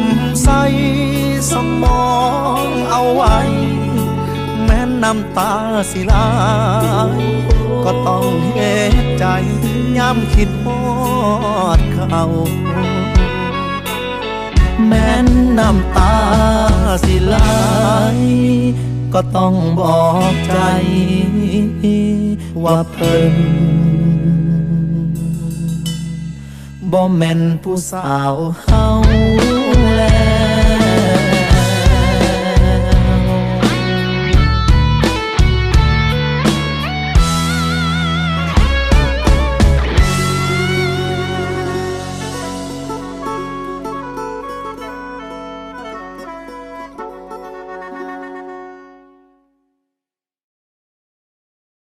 ำใส่สมองเอาไว้ แม้น้ำตาสิลาย ก็ต้องเฮ็ดใจย้ำคิดฮอดเขาแม้นน้ำตาสิลายก็ต้องบอกใจ ว่าเพิ่นบ่แม่นผู้สาวเฮา time